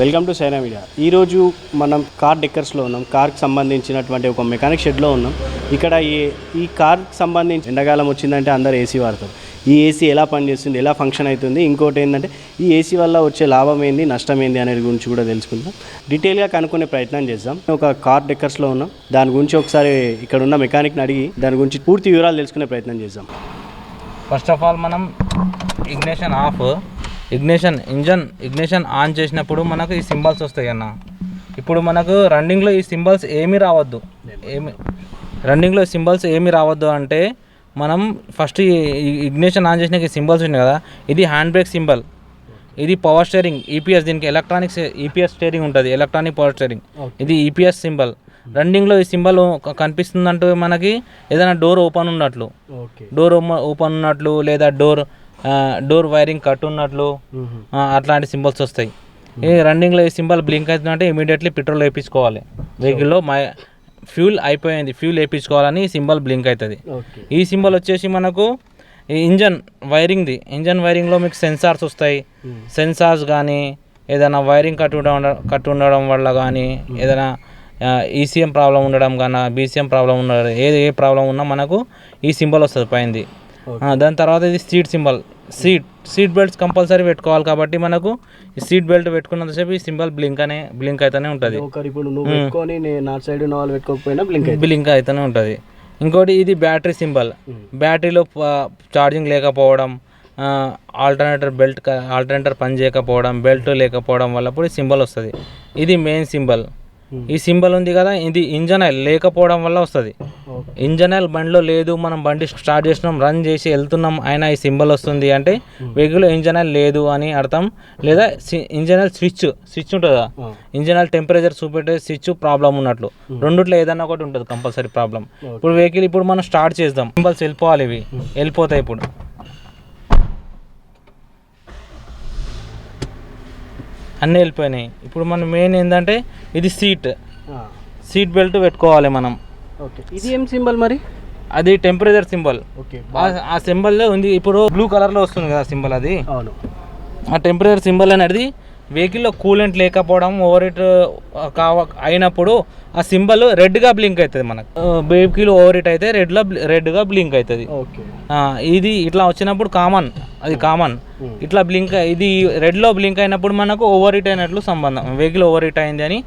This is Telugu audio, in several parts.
Welcome to Saina media. ఈరోజు మనం కార్ డెక్కర్స్లో ఉన్నాం. కార్కి సంబంధించినటువంటి ఒక మెకానిక్ షెడ్లో ఉన్నాం. ఇక్కడ ఈ ఈ కార్కి సంబంధించి ఎండాకాలం వచ్చిందంటే అందరు ఏసీ వాడతారు. ఈ ఏసీ ఎలా పనిచేస్తుంది ఎలా ఫంక్షన్ అవుతుంది ఇంకోటి ఏంటంటే ఈ ఏసీ వల్ల వచ్చే లాభం ఏంది నష్టం ఏంది అనేది గురించి కూడా తెలుసుకుందాం. డీటెయిల్గా కనుక్కునే ప్రయత్నం చేద్దాం. ఒక కార్ డెక్కర్స్లో ఉన్నాం. దాని గురించి ఒకసారి ఇక్కడ ఉన్న మెకానిక్ని అడిగి దాని గురించి పూర్తి వివరాలు తెలుసుకునే ప్రయత్నం చేద్దాం. ఫస్ట్ ఆఫ్ ఆల్ మనం ignition off ignition engine ignition on చేసినప్పుడు మనకు ఈ సింబల్స్ వస్తాయి అన్న. ఇప్పుడు మనకు రన్నింగ్లో ఈ సింబల్స్ ఏమీ రావద్దు. ఏమి రన్నింగ్లో సింబల్స్ ఏమీ రావద్దు అంటే మనం ఫస్ట్ ఈ ఇగ్నేషన్ ఆన్ చేసిన ఈ సింబల్స్ ఉన్నాయి కదా ఇది హ్యాండ్ బ్రేక్ సింబల్. ఇది పవర్ స్టీరింగ్ ఈపీఎస్ దీనికి ఎలక్ట్రానిక్స్ ఈపీఎస్ స్టీరింగ్ ఉంటుంది ఎలక్ట్రానిక్ పవర్ స్టీరింగ్. ఇది ఈపీఎస్ సింబల్. రన్నింగ్లో ఈ సింబల్ కనిపిస్తుందంటూ మనకి ఏదైనా డోర్ ఓపెన్ ఉన్నట్లు. డోర్ ఓపెన్ ఉన్నట్లు లేదా డోర్ డోర్ వైరింగ్ కట్ ఉన్నట్లు అట్లాంటి సింబల్స్ వస్తాయి. ఈ రన్నింగ్లో ఈ సింబల్ బ్లింక్ అవుతుందంటే ఇమీడియట్లీ పెట్రోల్ వేయించుకోవాలి వెహికల్లో మై ఫ్యూల్ అయిపోయింది ఫ్యూల్ వేయించుకోవాలని ఈ సింబల్ బ్లింక్ అవుతుంది. ఈ సింబల్ వచ్చేసి మనకు ఈ ఇంజన్ వైరింగ్ది. ఇంజన్ వైరింగ్లో మీకు సెన్సార్స్ వస్తాయి. సెన్సార్స్ కానీ ఏదైనా వైరింగ్ కట్ ఉండడం కట్ ఉండడం వల్ల కానీ ఏదైనా ఈసీఎం ప్రాబ్లం ఉండడం కానీ బీసీఎం ప్రాబ్లం ఉండడం ఏది ఏ ప్రాబ్లం ఉన్నా మనకు ఈ సింబల్ వస్తుంది పైనది. ఆ, దాని తర్వాత ఇది seat symbol seat seat belts compulsory పెట్టుకోవాలి కాబట్టి మనకు ఈ సీట్ బెల్ట్ పెట్టుకున్నంతసేపు ఈ సింబల్ బ్లింక్ అనే బ్లింక్ అయితేనే ఉంటుంది. ఒకరు ఇప్పుడు నువ్వు పెట్టుకొని నేను నా సైడ్ ఉన్న వాళ్ళు పెట్టుకోకపోయినా బ్లింక్ బ్లింక్ అయితేనే ఉంటుంది. ఇంకోటి ఇది బ్యాటరీ సింబల్ బ్యాటరీలో ఛార్జింగ్ లేకపోవడం ఆల్టర్నేటర్ బెల్ట్ ఆల్టర్నేటర్ పని చేయకపోవడం బెల్ట్ లేకపోవడం వల్ల కూడా సింబల్ వస్తుంది. ఇది మెయిన్ సింబల్ ఈ సింబల్ ఉంది కదా ఇది ఇంజన్ ఆయిల్ లేకపోవడం వల్ల వస్తుంది. ఇంజన్ ఆయిల్ బండిలో లేదు మనం బండి స్టార్ట్ చేసినాం రన్ చేసి వెళ్తున్నాం అయినా ఈ సింబల్ వస్తుంది అంటే వెహికల్ ఇంజన్ ఆయిల్ లేదు అని అర్థం. లేదా ఇంజన్ ఆయిల్ స్విచ్ స్విచ్ ఉంటుందా. ఇంజన్ ఆయిల్ టెంపరేచర్ చూపెట్టే స్విచ్ ప్రాబ్లం ఉన్నట్లు. రెండిట్లో ఏదైనా ఒకటి ఉంటుంది కంపల్సరీ ప్రాబ్లం ఇప్పుడు వెహికల్ ఇప్పుడు మనం స్టార్ట్ చేద్దాం. సింబల్స్ వెళ్ళిపోవాలి ఇవి. వెళ్ళిపోతాయి ఇప్పుడు. అన్నీ వెళ్ళిపోయినాయి. ఇప్పుడు మనం మెయిన్ ఏంటంటే ఇది సీట్ సీట్ బెల్ట్ పెట్టుకోవాలి మనం. ఓకే. ఇది ఏం సింబల్ మరి? అది టెంపరేచర్ సింబల్. ఓకే ఆ సింబల్లో ఉంది. ఇప్పుడు బ్లూ కలర్లో వస్తుంది కదా సింబల్ అది. అవును. ఆ టెంపరేచర్ సింబల్ అనేది వెహికల్లో కూలెంట్ లేకపోవడం ఓవర్ హీట్ కావ అయినప్పుడు ఆ సింబల్ రెడ్గా బ్లింక్ అవుతుంది మనకు. వెహికల్ ఓవర్ హీట్ అయితే రెడ్లో రెడ్గా బ్లింక్ అవుతుంది ఇది ఇట్లా వచ్చినప్పుడు కామన్ అది కామన్. ఇట్లా బ్లింక్ ఇది రెడ్లో బ్లింక్ అయినప్పుడు మనకు ఓవర్ హీట్ అయినట్లు సంబంధం వెహికల్ ఓవర్ హీట్ అయింది అని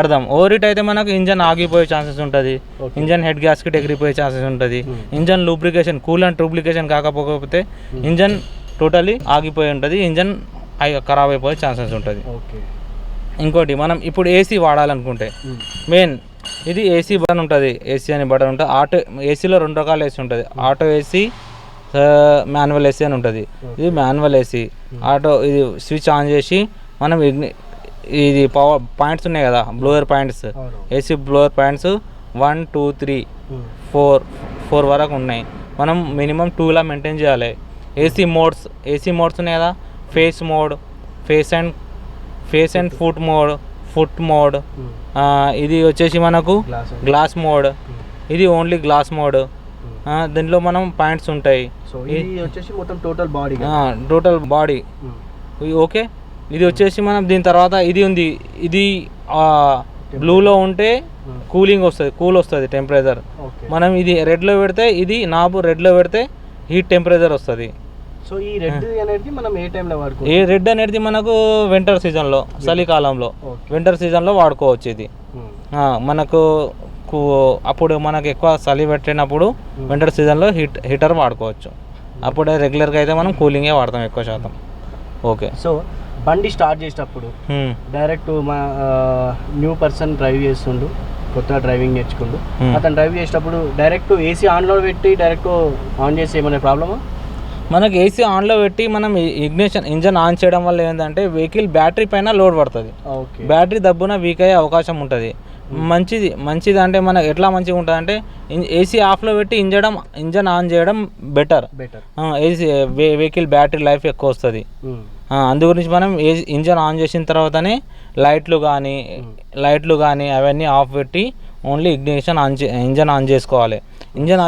అర్థం. ఓవర్ హీట్ అయితే మనకు ఇంజన్ ఆగిపోయే ఛాన్సెస్ ఉంటుంది. ఇంజన్ హెడ్ గ్యాస్కెట్ ఎగిరిపోయే ఛాన్సెస్ ఉంటుంది. Engine lubrication cool and lubrication కాకపోతే ఇంజన్ టోటలీ ఆగిపోయి ఉంటుంది. ఇంజన్ ఖరాబ్ అయిపోయే ఛాన్సెస్ ఉంటుంది. ఇంకోటి మనం ఇప్పుడు ఏసీ వాడాలనుకుంటే మెయిన్ ఇది ఏసీ బటన్ ఉంటుంది. ఏసీ అనే బటన్ ఉంటుంది ఆటో ఏసీలో రెండు రకాల ఏసీ ఉంటుంది. ఆటో ఏసీ మాన్యువల్ ఏసీ అని ఉంటుంది. ఇది మాన్యువల్ ఏసీ ఆటో ఇది స్విచ్ ఆన్ చేసి మనం ఇగ్ని- ఇది పవర్ పాయింట్స్ ఉన్నాయి కదా blower points. AC blower points one two three four four వరకు ఉన్నాయి. మనం మినిమం టూలా మెయింటైన్ చేయాలి. ఏసీ మోడ్స్ ఏసీ మోడ్స్ ఉన్నాయి కదా face mode face and face and foot mode foot mode. ఇది వచ్చేసి మనకు గ్లాస్ మోడ్. ఇది ఓన్లీ గ్లాస్ మోడ్. దీంట్లో మనం పాయింట్స్ ఉంటాయి. వచ్చేసి మొత్తం total body total body okay ఇది వచ్చేసి మనం దీని తర్వాత ఇది ఉంది. ఇది బ్లూలో ఉంటే కూలింగ్ వస్తుంది కూల్ వస్తుంది టెంపరేచర్ మనం ఇది రెడ్లో పెడితే ఇది నాబు రెడ్లో పెడితే హీట్ టెంపరేచర్ వస్తుంది. సో ఈ రెడ్ అనేది మనం ఏ టైంలో వాడుకో ఈ రెడ్ అనేది మనకు వింటర్ సీజన్లో చలికాలంలో. వింటర్ సీజన్లో వాడుకోవచ్చు ఇది. ఆ, మనకు అప్పుడు మనకు ఎక్కువ చలి పెట్టినప్పుడు వింటర్ సీజన్లో హీట్ హీటర్ వాడుకోవచ్చు. అప్పుడే రెగ్యులర్గా అయితే మనం కూలింగే వాడతాం ఎక్కువ శాతం. ఓకే సో బండి స్టార్ట్ చేసేటప్పుడు. డైరెక్ట్ మా న్యూ పర్సన్ డ్రైవ్ చేస్తుండు కొత్తగా డ్రైవింగ్ నేర్చుకుండు. Hmm. అతను డ్రైవ్ చేసేటప్పుడు డైరెక్ట్ ఏసీ ఆన్లో పెట్టి డైరెక్ట్ ఆన్ చేసి ఏమైనా ప్రాబ్లమా మనకి ఏసీ ఆన్లో పెట్టి మనం ఇగ్నిషన్ ఇంజన్ ఆన్ చేయడం వల్ల ఏంటంటే వెహికల్ బ్యాటరీ పైన లోడ్ పడుతుంది. బ్యాటరీ దబ్బున వీక్ అయ్యే అవకాశం ఉంటుంది. మంచిది మంచిది అంటే మనకు ఎట్లా మంచిగా ఉంటుంది అంటే ఏసీ ఆఫ్లో పెట్టి ఇంజడం ఇంజన్ ఆన్ చేయడం better better AC vehicle battery life ఎక్కువ వస్తుంది. అందు గురించి మనం ఏ ఇంజన్ ఆన్ చేసిన తర్వాతనే లైట్లు కానీ లైట్లు కానీ అవన్నీ ఆఫ్ పెట్టి only ignition on engine on చేసుకోవాలి. ఇంజన్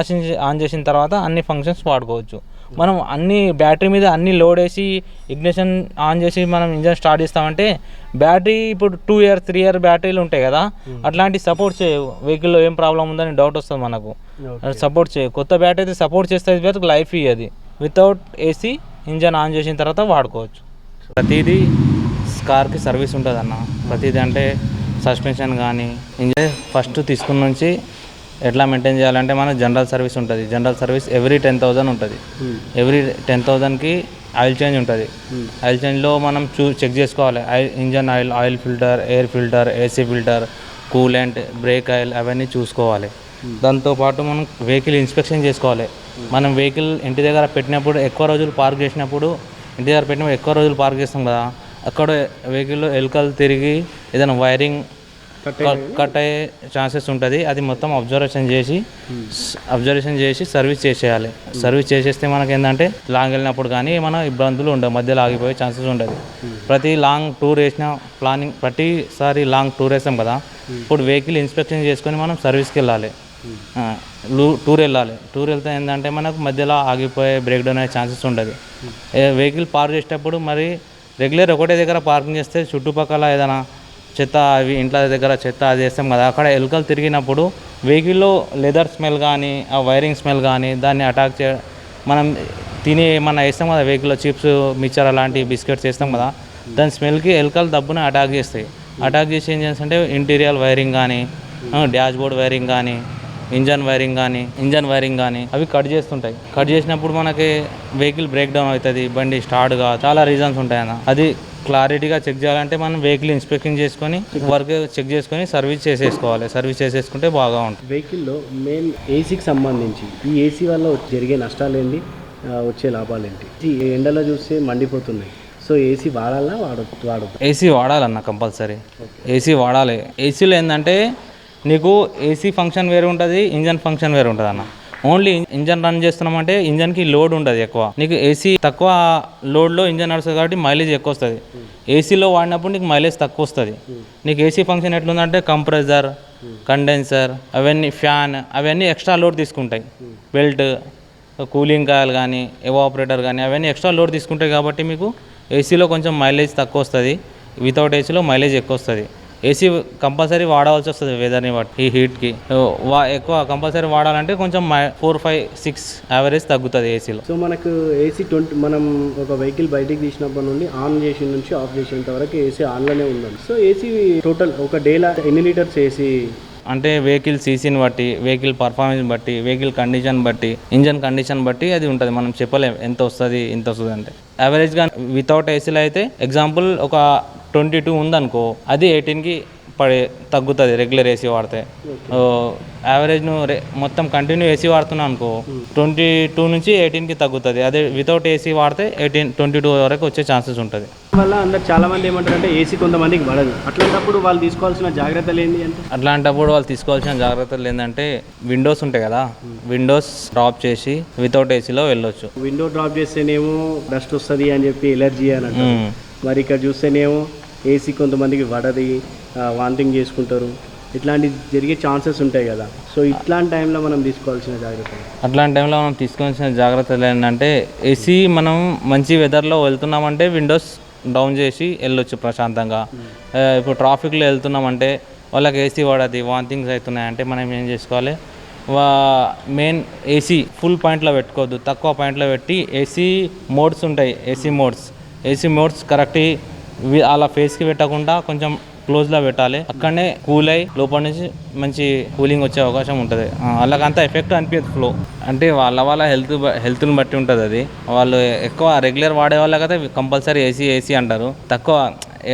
ఆన్ చేసిన తర్వాత అన్ని ఫంక్షన్స్ వాడుకోవచ్చు. మనం అన్ని బ్యాటరీ మీద అన్ని లోడ్ వేసి ఇగ్నిషన్ ఆన్ చేసి మనం ఇంజన్ స్టార్ట్ చేస్తామంటే బ్యాటరీ ఇప్పుడు టూ ఇయర్ త్రీ ఇయర్ బ్యాటరీలు ఉంటాయి కదా అట్లాంటి సపోర్ట్ చేయవు వెహికల్లో ఏం ప్రాబ్లం ఉందని డౌట్ వస్తుంది మనకు. సపోర్ట్ చేయవు కొత్త బ్యాటరీ అయితే సపోర్ట్ చేస్తే లైఫ్ ఇయ్యది వితౌట్ ఏసీ ఇంజన్ ఆన్ చేసిన తర్వాత వాడుకోవచ్చు. ప్రతిదీ కార్కి సర్వీస్ ఉంటుంది అన్న ప్రతిదీ అంటే సస్పెన్షన్ కానీ ఇంజన్ ఫస్ట్ తీసుకున్న నుంచి ఎట్లా మెయింటైన్ చేయాలంటే మన జనరల్ సర్వీస్ ఉంటుంది. General service every ten thousand ఉంటుంది. ఎవ్రీ టెన్ థౌజండ్కి ఆయిల్ చేంజ్ ఉంటుంది. ఆయిల్ చేంజ్లో మనం చూ చెక్ చేసుకోవాలి. Oil engine oil oil filter air filter AC filter coolant brake oil అవన్నీ చూసుకోవాలి. దాంతోపాటు మనం వెహికల్ ఇన్స్పెక్షన్ చేసుకోవాలి. మనం వెహికల్ ఇంటి దగ్గర పెట్టినప్పుడు ఎక్కువ రోజులు పార్క్ చేసినప్పుడు ఇంటి దగ్గర పెట్టినప్పుడు ఎక్కువ రోజులు పార్క్ చేస్తాం కదా అక్కడ వెహికల్లో ఎలుకలు తిరిగి ఏదైనా వైరింగ్ కట్ అయ్యే ఛాన్సెస్ ఉంటుంది. అది మొత్తం అబ్జర్వేషన్ చేసి అబ్జర్వేషన్ చేసి సర్వీస్ చేసేయాలి. సర్వీస్ చేసేస్తే మనకి ఏంటంటే లాంగ్ వెళ్ళినప్పుడు కానీ మన ఇబ్బందులు ఉండవు. మధ్యలో ఆగిపోయే ఛాన్సెస్ ఉంటుంది ప్రతి లాంగ్ టూర్ వేసిన ప్లానింగ్ ప్రతిసారి లాంగ్ టూర్ వేస్తాం కదా. ఇప్పుడు వెహికల్ ఇన్స్పెక్షన్ చేసుకొని మనం సర్వీస్కి వెళ్ళాలి. టూర్ వెళ్ళాలి. టూర్ వెళ్తే ఏంటంటే మనకు మధ్యలో ఆగిపోయే బ్రేక్ డౌన్ అయ్యే ఛాన్సెస్ ఉండదు. వెహికల్ పార్క్ చేసేటప్పుడు మరి రెగ్యులర్ ఒకటే దగ్గర పార్కింగ్ చేస్తే చుట్టుపక్కల ఏదైనా చెత్త అవి ఇంట్లో దగ్గర చెత్త అది వేస్తాం కదా. అక్కడ ఎలుకలు తిరిగినప్పుడు వెహికల్లో లెదర్ స్మెల్ కానీ ఆ వైరింగ్ స్మెల్ కానీ దాన్ని అటాక్ చే మనం తిని ఏమన్నా వేస్తాం కదా వెహికల్లో చిప్స్ మిక్చర్ అలాంటి బిస్కెట్స్ వేస్తాం కదా దాని స్మెల్కి ఎలుకలు దబ్బున అటాక్ చేస్తాయి. అటాక్ చేసి ఏం చేస్తుంటే ఇంటీరియర్ వైరింగ్ కానీ డాష్ బోర్డ్ వైరింగ్ కానీ ఇంజన్ వైరింగ్ కానీ ఇంజన్ వైరింగ్ కానీ అవి కట్ చేస్తుంటాయి. కట్ చేసినప్పుడు మనకి వెహికల్ బ్రేక్ డౌన్ అవుతుంది బండి స్టార్ట్గా చాలా రీజన్స్ ఉంటాయి అన్న అది క్లారిటీగా చెక్ చేయాలంటే మనం వెహికల్ ఇన్స్పెక్షన్ చేసుకొని వర్క్ చెక్ చేసుకొని సర్వీస్ చేసేసుకోవాలి. సర్వీస్ చేసేసుకుంటే బాగా ఉంటుంది. వెహికల్లో మెయిన్ ఏసీకి సంబంధించి ఈ ఏసీ వల్ల జరిగే నష్టాలు ఏంటి? వచ్చే లాభాలు ఏంటి? ఈ ఎండలో చూస్తే మండిపోతున్నాయి. సో ఏసీ వాడాలా వాడ వాడద్దు? ఏసీ వాడాలన్న కంపల్సరీ. ఏసీ వాడాలి. ఏసీలో ఏంటంటే నీకు ఏసీ ఫంక్షన్ వేరే ఉంటుంది ఇంజన్ ఫంక్షన్ వేరే ఉంటుంది అన్న ఓన్లీ ఇంజన్ రన్ చేస్తున్నామంటే ఇంజన్కి లోడ్ ఉండదు ఎక్కువ. నీకు ఏసీ తక్కువ లోడ్లో ఇంజన్ నడుస్తుంది కాబట్టి మైలేజ్ ఎక్కువ వస్తుంది. ఏసీలో వాడినప్పుడు నీకు మైలేజ్ తక్కువ వస్తుంది. నీకు ఏసీ ఫంక్షన్ ఎట్లుందంటే కంప్రెసర్ కండెన్సర్ అవన్నీ ఫ్యాన్ అవన్నీ ఎక్స్ట్రా లోడ్ తీసుకుంటాయి. బెల్ట్ కూలింగ్ కాయలు కానీ ఎవాపరేటర్ కానీ అవన్నీ ఎక్స్ట్రా లోడ్ తీసుకుంటాయి కాబట్టి మీకు ఏసీలో కొంచెం మైలేజ్ తక్కువ వస్తుంది. వితౌట్ ఏసీలో మైలేజ్ ఎక్కువ వస్తుంది. ఏసీ కంపల్సరీ వాడవలసి వస్తుంది వెదర్ని బట్టి ఈ హీట్కి వా ఎక్కువ కంపల్సరీ వాడాలంటే కొంచెం ఫోర్ ఫైవ్ సిక్స్ యావరేజ్ తగ్గుతుంది ఏసీలో సో మనకు ఏసీ ట్వంటీ మనం ఒక వెహికల్ బయటికి తీసినప్పటి నుండి ఆన్ చేసిన నుంచి ఆఫ్ చేసేంత వరకు ఏసీ ఆన్లోనే ఉందండి సో ఏసీ టోటల్ ఒక డేలా ఎన్ని లీటర్స్ ఏసీ అంటే వెహికల్ సీసీని బట్టి వెహికల్ పర్ఫార్మెన్స్ బట్టి వెహికల్ కండిషన్ బట్టి ఇంజన్ కండిషన్ బట్టి అది ఉంటుంది. మనం చెప్పలేం ఎంత వస్తుంది ఎంత వస్తుంది అంటే. యావరేజ్గా వితౌట్ ఏసీలో అయితే ఎగ్జాంపుల్ ఒక ట్వంటీ టూ ఉందనుకో అది ఎయిటీన్కి పడే తగ్గుతుంది రెగ్యులర్ ఏసీ వాడితే. యావరేజ్ నువ్వు రె- మొత్తం కంటిన్యూ ఏసీ వాడుతున్నావు అనుకో ట్వంటీ టూ నుంచి ఎయిటీన్కి తగ్గుతుంది. అదే వితౌట్ ఏసీ వాడితే ఎయిటీన్ ట్వంటీ టూ వరకు వచ్చే ఛాన్సెస్ ఉంటుంది. వల్ల అందరు చాలా మంది ఏమంటారు అంటే ఏసీ కొంతమందికి పడదు. అట్లాంటప్పుడు వాళ్ళు తీసుకోవాల్సిన జాగ్రత్తలు ఏంటి అంటే? అట్లాంటప్పుడు వాళ్ళు తీసుకోవాల్సిన జాగ్రత్తలు ఏంటంటే విండోస్ ఉంటాయి కదా విండోస్ డ్రాప్ చేసి వితౌట్ ఏసీలో వెళ్ళొచ్చు. విండో డ్రాప్ చేస్తేనేమో డస్ట్ వస్తుంది అని చెప్పి ఎలర్జీ అని. మరి ఇక్కడ చూస్తేనేమో ఏసీ కొంతమందికి పడది వాంతింగ్ చేసుకుంటారు. ఇట్లాంటి జరిగే ఛాన్సెస్ ఉంటాయి కదా. సో ఇట్లాంటి టైంలో మనం తీసుకోవాల్సిన జాగ్రత్తలు? అట్లాంటి టైంలో మనం తీసుకోవాల్సిన జాగ్రత్తలు ఏంటంటే ఏసీ మనం మంచి వెదర్లో వెళ్తున్నామంటే విండోస్ డౌన్ చేసి వెళ్ళొచ్చు ప్రశాంతంగా. ఇప్పుడు ట్రాఫిక్లో వెళ్తున్నామంటే వాళ్ళకి ఏసీ పడది వాంతింగ్స్ అవుతున్నాయంటే మనం ఏం చేసుకోవాలి? వా మెయిన్ ఏసీ ఫుల్ పాయింట్లో పెట్టుకోవద్దు తక్కువ పాయింట్లో పెట్టి ఏసీ మోడ్స్ ఉంటాయి AC modes. AC modes correct అలా ఫేస్కి పెట్టకుండా కొంచెం క్లోజ్లో పెట్టాలి. అక్కడనే కూల్ అయ్యి లోపల నుంచి మంచి కూలింగ్ వచ్చే అవకాశం ఉంటుంది. వాళ్ళకంత ఎఫెక్ట్ అనిపించదు ఫ్లో. అంటే వాళ్ళ వాళ్ళ హెల్త్ హెల్త్ని బట్టి ఉంటుంది అది. వాళ్ళు ఎక్కువ రెగ్యులర్ వాడే వాళ్ళకైతే కంపల్సరీ ఏసీ ఏసీ అంటారు. తక్కువ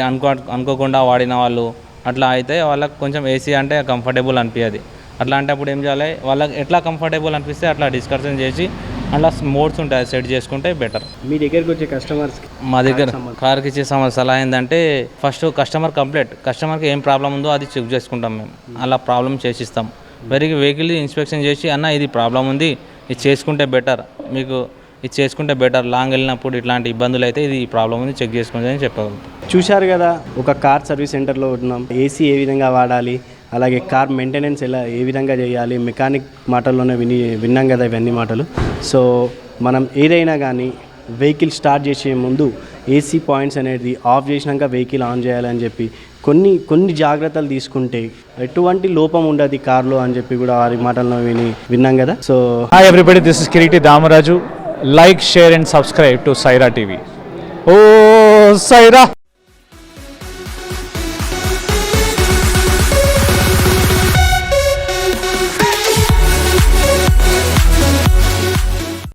అనుకో అనుకోకుండా వాడిన వాళ్ళు అట్లా అయితే వాళ్ళకి కొంచెం ఏసీ అంటే కంఫర్టబుల్ అనిపించదు అట్లాంటప్పుడు ఏం చేయాలి? వాళ్ళకి ఎట్లా కంఫర్టబుల్ అనిపిస్తే అట్లా డిస్కషన్ చేసి అట్లా మోడ్స్ ఉంటాయి సెట్ చేసుకుంటే బెటర్ మీ దగ్గరికి వచ్చే కస్టమర్స్కి మా దగ్గర కార్కి ఇచ్చే సమ సలహా ఏంటంటే ఫస్ట్ కస్టమర్ కంప్లైంట్ కస్టమర్కి ఏం ప్రాబ్లం ఉందో అది చెక్ చేసుకుంటాం మేము. అలా ప్రాబ్లం చేసిస్తాం. వెరీ వెహికల్ ఇన్స్పెక్షన్ చేసి అన్న ఇది ప్రాబ్లం ఉంది ఇది చేసుకుంటే బెటర్ మీకు ఇది చేసుకుంటే బెటర్ లాంగ్ వెళ్ళినప్పుడు ఇట్లాంటి ఇబ్బందులు అయితే ఇది ప్రాబ్లం ఉంది చెక్ చేసుకోండి అని చెప్పగలుగుతాం. చూశారు కదా ఒక కార్ సర్వీస్ సెంటర్లో ఉన్నాం ఏసీ ఏ విధంగా వాడాలి? అలాగే కార్ మెయింటెనెన్స్ ఎలా ఏ విధంగా చేయాలి మెకానిక్ మాటల్లోనే విని విన్నాం కదా ఇవన్నీ మాటలు. సో మనం ఏదైనా కానీ వెహికల్ స్టార్ట్ చేసే ముందు ఏసీ పాయింట్స్ అనేది ఆఫ్ చేసినాక వెహికల్ ఆన్ చేయాలని చెప్పి కొన్ని కొన్ని జాగ్రత్తలు తీసుకుంటే ఎటువంటి లోపం ఉండదు కార్లో అని చెప్పి కూడా వారి మాటల్లో విని విన్నాం కదా. So hi everybody this is Kiriti Damaraju like share and subscribe to Saira TV oh Sye Raa